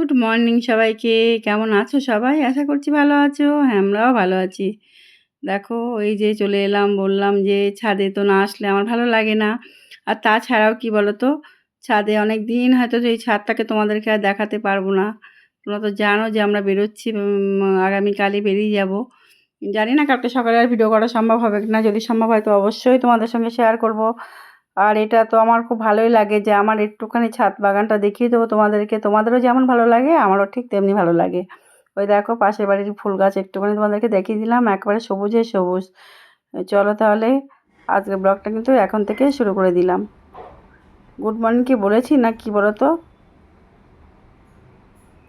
Good morning সবাইকে। কেমন আছো সবাই? আশা করছি ভালো আছো। হ্যাঁ আমরাও ভালো আছি। দেখো, এই যে চলে এলাম, বললাম যে ছাদে তো না আসলে আমার ভালো লাগে না। আর তাছাড়াও কি বলো তো ছাদে অনেক দিন হয়তো এই ছাদটাকে তোমাদেরকে আর দেখাতে পারব না। তোমরা তো জানো যে আমরা বেরোচ্ছি আগামীকালই বেরিয়ে যাব। জানি না, কালকে সকালে আর ভিডিও করা সম্ভব হবে না। যদি সম্ভব হয় তো অবশ্যই তোমাদের সঙ্গে শেয়ার করব। আর এটা তো আমার খুব ভালোই লাগে যে আমার একটুখানি ছাদ বাগানটা দেখিয়ে দেবো তোমাদেরকে। তোমাদেরও যেমন ভালো লাগে, আমারও ঠিক তেমনি ভালো লাগে। ওই দেখো পাশের বাড়ির ফুল গাছ একটুখানি তোমাদেরকে দেখিয়ে দিলাম, একবারে সবুজে সবুজ। চলো তাহলে আজকের ব্লগটা কিন্তু এখন থেকে শুরু করে দিলাম। গুড মর্নিং কি বলেছি না কি বলো তো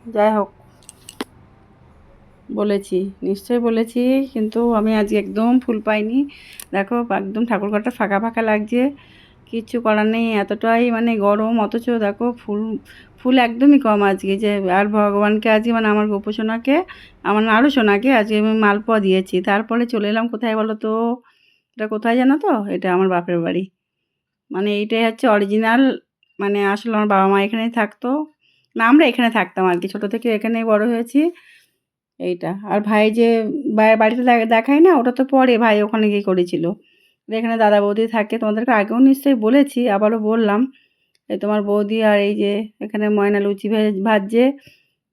যাই হোক, বলেছি, নিশ্চয়ই বলেছি, কিন্তু আমি আজকে একদম ফুল পাইনি। দেখো একদম ঠাকুরঘরটা ফাঁকা ফাঁকা লাগছে। কিচ্ছু করার নেই, এতটাই মানে গরম। অথচ দেখো ফুল ফুল একদমই কম আজকে যে, আর ভগবানকে আজকে মানে আমার গোপসোনাকে আমার আরও সোনাকে আজকে আমি মালপোয়া দিয়েছি। তারপরে চলে এলাম কোথায় বলো তো? এটা কোথায় জানো তো? এটা আমার বাপের বাড়ি। মানে এইটাই হচ্ছে অরিজিনাল মানে আসলে আমার বাবা মা এখানেই থাকতো। না, আমরা এখানে থাকতাম আর কি ছোটো থেকে এখানেই বড় হয়েছি। এইটা। আর ভাই যে বাড়িতে দে- দেখাই না, ওটা তো পরে ভাই ওখানে গিয়ে করেছিল। এখানে দাদা বৌদি থাকে, তোমাদেরকে আগেও নিশ্চয়ই বলেছি, আবারও বললাম এই তোমার বৌদি আর এই যে এখানে ময়না লুচি ভেজ ভাজছে,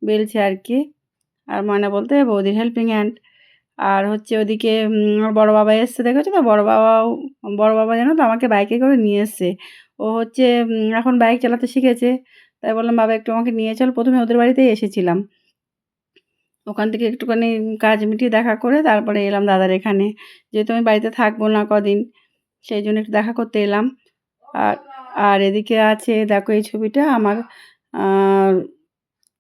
বেলছে আর কি, আর ময়না বলতে বৌদির হেল্পিং হ্যান্ড আর হচ্ছে ওদিকে আমার বড় বাবা এসছে, দেখেছ তো? বড় বাবাও, বড় বাবা জানো তো আমাকে বাইকে করে নিয়ে এসছে। ও হচ্ছে এখন বাইক চালাতে শিখেছে, তাই বললাম, বাবা, একটু আমাকে নিয়ে চল। প্রথমে ওদের বাড়িতেই এসেছিলাম। ওখান থেকে একটুখানি কাজ মিটিয়ে দেখা করে তারপরে এলাম দাদার এখানে। যেহেতু আমি বাড়িতে থাকব না কদিন, সেই জন্য একটু দেখা করতে এলাম। আর আর এদিকে আছে, দেখো এই ছবিটা আমার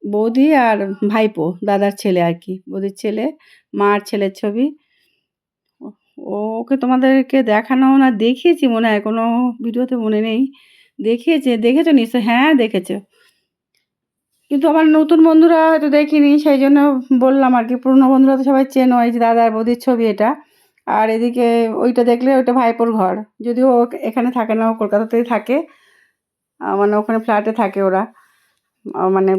বৌদি আর ভাইপো, দাদার ছেলে আর কি। বৌদির ছেলে, মার ছেলের ছবি। ওকে তোমাদেরকে দেখানো না, দেখিয়েছি মনে হয়, কোনো ভিডিওতে মনে নেই। দেখিয়েছে, দেখেছ নিশ্চয় হ্যাঁ দেখেছ। কিন্তু আমার নতুন বন্ধুরা হয়তো দেখিনি সেই জন্য বললাম আর কি, পুরনো বন্ধুরা তো সবাই চেনো, এই যে দাদার বৌদির ছবি এটা। আর এদিকে ওইটা দেখলে ওইটা ভাইপোর ঘর। যদিও এখানে থাকে না, ও কলকাতাতেই থাকে। মানে ওখানে ফ্ল্যাটে থাকে ওরা। মানে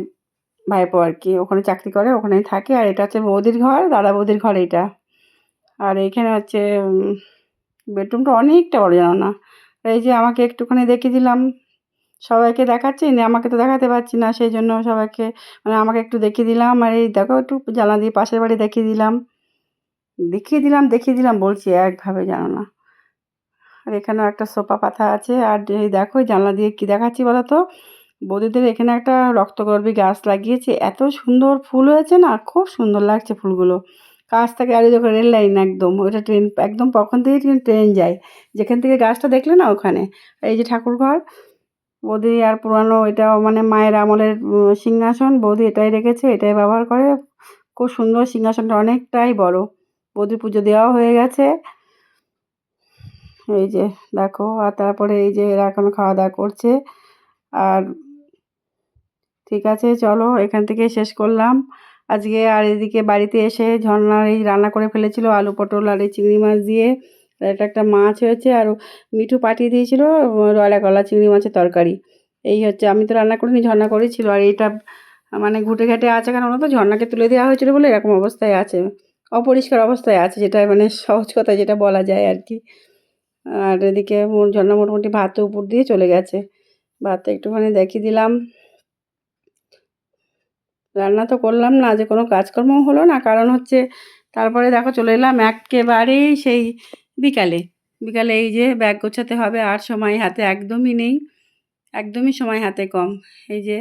ভাইপো আর কি, ওখানে চাকরি করে, ওখানেই থাকে। আর এটা হচ্ছে বৌদির ঘর, দাদা বৌদির ঘর এইটা। আর এইখানে হচ্ছে বেডরুমটা অনেকটা বড়, জানো না? এই যে আমাকে একটুখানি দেখিয়ে দিলাম। সবাইকে দেখাচ্ছি আমাকে তো দেখাতে পারছি না সেই জন্য সবাইকে মানে আমাকে একটু দেখিয়ে দিলাম, আর এই দেখো একটু জানলা দিয়ে পাশের বাড়ি দেখিয়ে দিলাম। দেখিয়ে দিলাম দেখিয়ে দিলাম, বলছি একভাবে জানো না। আর এখানেও একটা সোফা পাতা আছে, আর এই দেখো জানলা দিয়ে কি দেখাচ্ছি বলো তো? বৌদিদের এখানে একটা রক্তগর্ভী গাছ লাগিয়েছে, এত সুন্দর ফুল হয়েছে না খুব সুন্দর লাগছে ফুলগুলো। কাছ থেকে আর দেখো রেল লাইন একদম, ওইটা ট্রেন, একদম কখন থেকে ট্রেন ট্রেন যায়। যেখান থেকে গাছটা দেখলে না ওখানে, এই যে ঠাকুর ঘর বৌদি আর পুরানো এটা মানে মায়ের আমলের সিংহাসন, বৌদি এটাই রেখেছে, এটাই ব্যবহার করে। খুব সুন্দর সিংহাসনটা, অনেকটাই বড়। বৌদির পুজো দেওয়াও হয়ে গেছে। এই যে দেখো, আর তারপরে এই যে এরা এখন খাওয়া দাওয়া করছে। আর ঠিক আছে, চলো, এখান থেকে শেষ করলাম। আজকে আর এদিকে বাড়িতে এসে ঝর্ণার এই রান্না করে ফেলেছিল আলু পটল আর এই চিংড়ি মাছ দিয়ে। এটা একটা মাছ হয়েছে আর মিঠু পাঠিয়ে দিয়েছিল রয়লা কলা চিংড়ি মাছের তরকারি। এই হচ্ছে, আমি তো রান্না করিনি, ঝর্ণা করেছিল। আর এইটা মানে ঘুটে ঘাটে আছে কেন তো ঝর্ণাকে তুলে দেওয়া হয়েছিল বলে এরকম অবস্থায় আছে। অপরিষ্কার অবস্থায় আছে, যেটা মানে সহজ কথা যেটা বলা যায় আর কি। আর এদিকে ঝর্ণা মোটামুটি ভাত উপর দিয়ে চলে গেছে। ভাত একটুখানি দেখিয়ে দিলাম। রান্না তো করলাম না, যে কোনো কাজকর্ম হলো না। কারণ হচ্ছে, তারপরে দেখো চলে এলাম, একেবারেই সেই বিকালে। বিকালে এই যে ব্যাগ গোছাতে হবে, আর সময় হাতে একদমই নেই। একদমই সময় হাতে কম। এই যে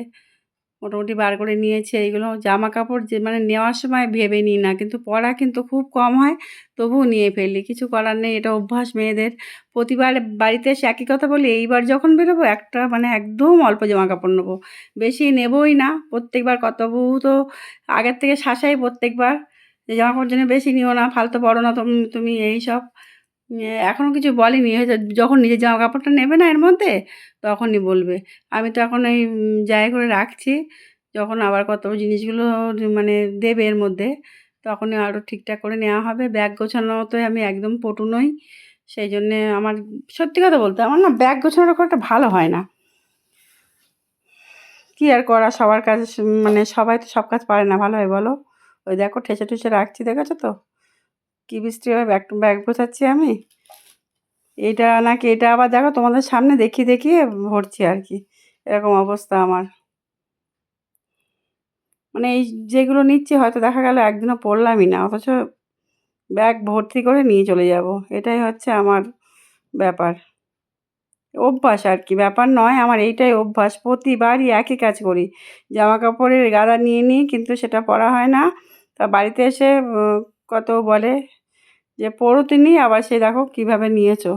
মোটামুটি বার করে নিয়েছি এইগুলো। জামা কাপড় যে মানে নেওয়ার সময় ভেবে নিই না, কিন্তু পরা কিন্তু খুব কম হয়, তবুও নিয়ে ফেলি। কিছু করার নেই, এটা অভ্যাস মেয়েদের। প্রতিবার বাড়িতে এসে একই কথা বলি, এইবার যখন বেরোবো একটা মানে একদম অল্প জামা কাপড় নেব। বেশি নেবই না, প্রত্যেকবার কত তো আগের থেকে শাসাই প্রত্যেকবার। যে জামা কাপড় জন্য বেশি নিও না, ফালতু বড় না তুমি তুমি, এই সব। এখনও কিছু বলেনি। হয়তো যখন নিজের জামা কাপড়টা নেবে না এর মধ্যে, তখনই বলবে। আমি তো এখন এই জায়গা করে রাখছি। যখন আবার কত জিনিসগুলো মানে দেবে এর মধ্যে, তখনই আরও ঠিকঠাক করে নেওয়া হবে। ব্যাগ গোছানোতে আমি একদম পটু নই। সেই জন্যে আমার, সত্যি কথা বলতে আমার না ব্যাগ গোছানোটা খুব একটা ভালো হয় না। কি আর করা? সবার কাজ মানে সবাই তো সব কাজ পারে না। ভালো হয় বলো। ওই দেখো, ঠেসে ঠেসে রাখছি, দেখেছ তো? কী বৃষ্টি হয় ব্যাগ ব্যাগ গোছাচ্ছি আমি? এইটা নাকি এটা আবার দেখো তোমাদের সামনে দেখিয়ে দেখিয়ে ভরছি আর কি। এরকম অবস্থা আমার। মানে এই যেগুলো নিচ্ছি হয়তো দেখা গেল একদিনও পড়লামই না, অথচ ব্যাগ ভর্তি করে নিয়ে চলে যাব। এটাই হচ্ছে আমার ব্যাপার। অভ্যাস আর কি, ব্যাপার নয়, আমার এইটাই অভ্যাস। প্রতিবারই একই কাজ করি। জামা কাপড়ের গাদা নিয়ে নিই, কিন্তু সেটা পরা হয় না। তা বাড়িতে এসে কত বলে যে পড়ো তিনি, আবার সে দেখো কীভাবে নিয়েছো।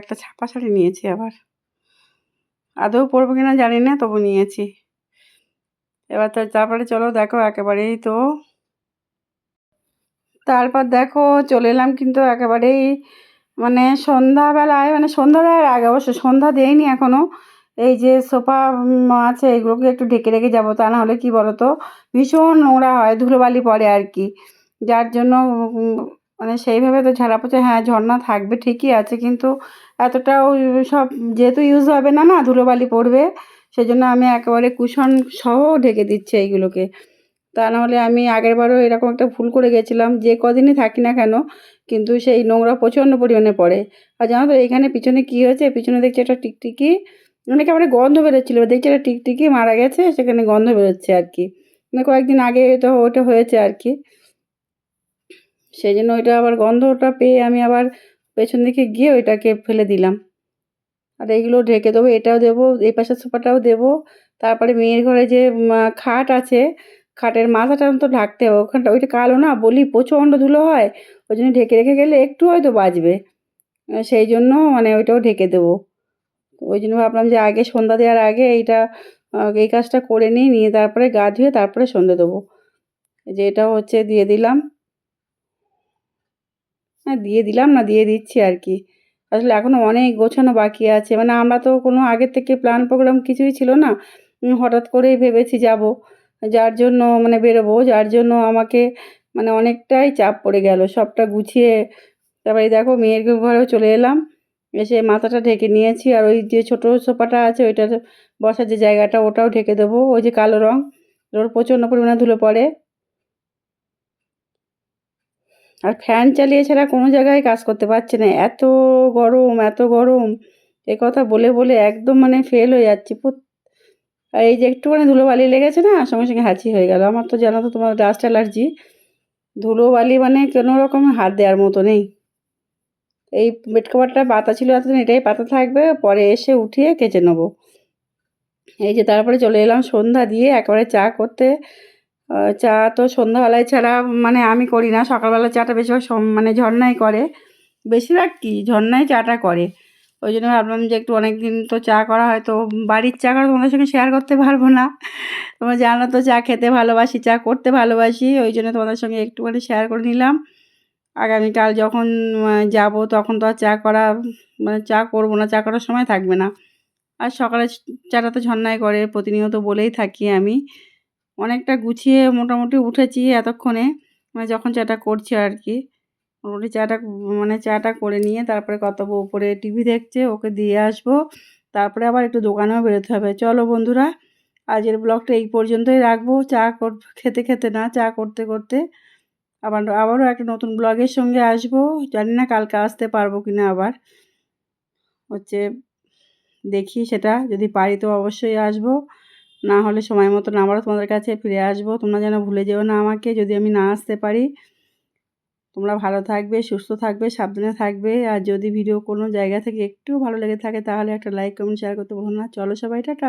একটা ছাপা শাড়ি নিয়েছি আবার। আদৌ পরবো কিনা জানি না, তবু নিয়েছি। এবার তো তারপরে চলো দেখো একেবারেই তো। তারপর দেখো চলে এলাম কিন্তু একেবারেই মানে সন্ধ্যাবেলায় মানে সন্ধ্যা দেওয়ার আগে অবশ্য সন্ধ্যা দেয়নি এখনও এই যে সোফা আছে, এগুলোকে একটু ঢেকে রেখে যাব। তা না হলে কী বলো তো ভীষণ নোংরা হয়, ধুলোবালি পড়ে আর কি। যার জন্য মানে সেইভাবে তো ঝাড়া পোছা হ্যাঁ ঝর্ণা থাকবে, ঠিকই আছে, কিন্তু এতটাও সব যেহেতু ইউজ হবে না না, ধুলোবালি পড়বে সেই জন্য আমি একেবারে কুশন সহ ঢেকে দিচ্ছি এইগুলোকে। তা নাহলে আমি আগেরবারও এরকম একটা ভুল করে গেছিলাম, যে কদিনই থাকি না কেন, কিন্তু সেই নোংরা প্রচণ্ড পরিমাণে পড়ে। আর জানো তো, এখানে পিছনে কী হয়েছে? পিছনে দেখছি একটা টিকটিকি মানে একেবারে গন্ধ বেরোচ্ছিলো? দেখছি একটা টিকটিকি মারা গেছে, সেখানে গন্ধ বেরোচ্ছে আর কি। মানে কয়েকদিন আগে তো ওটা হয়েছে আর কি। সেই জন্য ওইটা আবার গন্ধটা পেয়ে আমি আবার পেছন দিকে গিয়ে ওইটাকে ফেলে দিলাম। আর এইগুলো ঢেকে দেবো, এটাও দেবো, এই পাশের সোফাটাও দেবো। তারপরে মেয়ের ঘরে যে খাট আছে, খাটের মাথাটা তো ঢাকতে হবে। ওখানটা, ওইটা কালো না, বলি প্রচণ্ড ধুলো হয়। ওই জন্য ঢেকে রেখে গেলে একটু হয়তো বাজবে। সেই জন্য মানে ওইটাও ঢেকে দেবো। ওই জন্য ভাবলাম যে আগে সন্ধ্যা দেওয়ার আগে এইটা এই কাজটা করে নিই, নিয়ে তারপরে গা ধুয়ে তারপরে সন্ধে দেবো। যে এটা হচ্ছে দিয়ে দিলাম। হ্যাঁ দিয়ে দিলাম না, দিয়ে দিচ্ছি আর কি। আসলে এখনও অনেক গোছানো বাকি আছে। মানে আমরা তো কোনো আগের থেকে প্ল্যান প্রোগ্রাম কিছুই ছিল না। হঠাৎ করেই ভেবেছি যাব। যার জন্য মানে বেরোবো, যার জন্য আমাকে মানে অনেকটাই চাপ পড়ে গেল। সবটা গুছিয়ে তারপরে দেখো মেয়ের ঘরেও চলে এলাম। এসে মাথাটা ঢেকে নিয়েছি আর ওই যে ছোটো সোফাটা আছে ওইটার বসার যে জায়গাটা ওটাও ঢেকে দেবো। ওই যে কালো রঙ ওর প্রচণ্ড পরিমাণে ধুলো পড়ে। আর ফ্যান চালিয়ে ছাড়া কোনো জায়গায় কাজ করতে পারছে না। এত গরম এত গরম। এ কথা বলে বলে একদম মানে ফেল হয়ে যাচ্ছি। আর এই যে একটুখানি ধুলোবালি লেগেছে না, সঙ্গে সঙ্গে হাঁচি হয়ে গেল। আমার তো জানো তো তোমার ডাস্ট অ্যালার্জি ধুলোবালি মানে কোনো রকম হাত দেওয়ার মতো নেই। এই বেড কভারটা পাতা ছিল এতদিন, এটাই পাতা থাকবে, পরে এসে উঠিয়ে কেচে নেব। এই যে তারপরে চলে এলাম সন্ধ্যা দিয়ে, একেবারে চা করতে। চা তো সন্ধ্যাবেলায় ছাড়া মানে আমি করি না, সকালবেলা চাটা বেশিরভাগ মানে ঝর্ণাই করে। বেশিরভাগ কি ঝর্ণাই চাটা করে। ওই জন্য ভাবলাম যে একটু অনেক দিন তো চা করা হয়, তো বাড়ির চা করা তোমাদের সঙ্গে শেয়ার করতে পারব না। তোমরা জানো তো চা খেতে ভালোবাসি, চা করতে ভালোবাসি, ওই জন্য তোমাদের সঙ্গে একটুখানি শেয়ার করে নিলাম। আগামীকাল যখন যাব তখন তো আর চা করা মানে চা করব না, চা করার সময় থাকবে না। আর সকালে চাটা তো ঝর্ণায় করে, প্রতিনিয়ত বলেই থাকি আমি। অনেকটা গুছিয়ে মোটামুটি উঠেছি এতক্ষণে মানে যখন চাটা করছি আর কি। মোটামুটি চাটা মানে চাটা করে নিয়ে তারপরে কত উপরে টিভি দেখছে, ওকে দিয়ে আসব। তারপরে আবার একটু দোকানেও বেরোতে হবে। চলো বন্ধুরা আজের ব্লগটা এই পর্যন্তই রাখব। চা খেতে খেতে না, চা করতে করতে। আবার, আবারও একটা নতুন ব্লগের সঙ্গে আসব। জানি না কালকে আসতে পারব কি না আবার। হচ্ছে দেখি সেটা, যদি পারি তো অবশ্যই আসব। না হলে সময় মতন আবারও তোমাদের কাছে ফিরে আসব। তোমরা যেন ভুলে যেও না আমাকে, যদি আমি না আসতে পারি। তোমরা ভালো থাকবে, সুস্থ থাকবে, সাবধানে থাকবে। আর যদি ভিডিও কোনো জায়গা থেকে একটু ভালো লেগে থাকে, তাহলে একটা লাইক, কমেন্ট শেয়ার করতে বলো না। চলো সবাই, টাটা!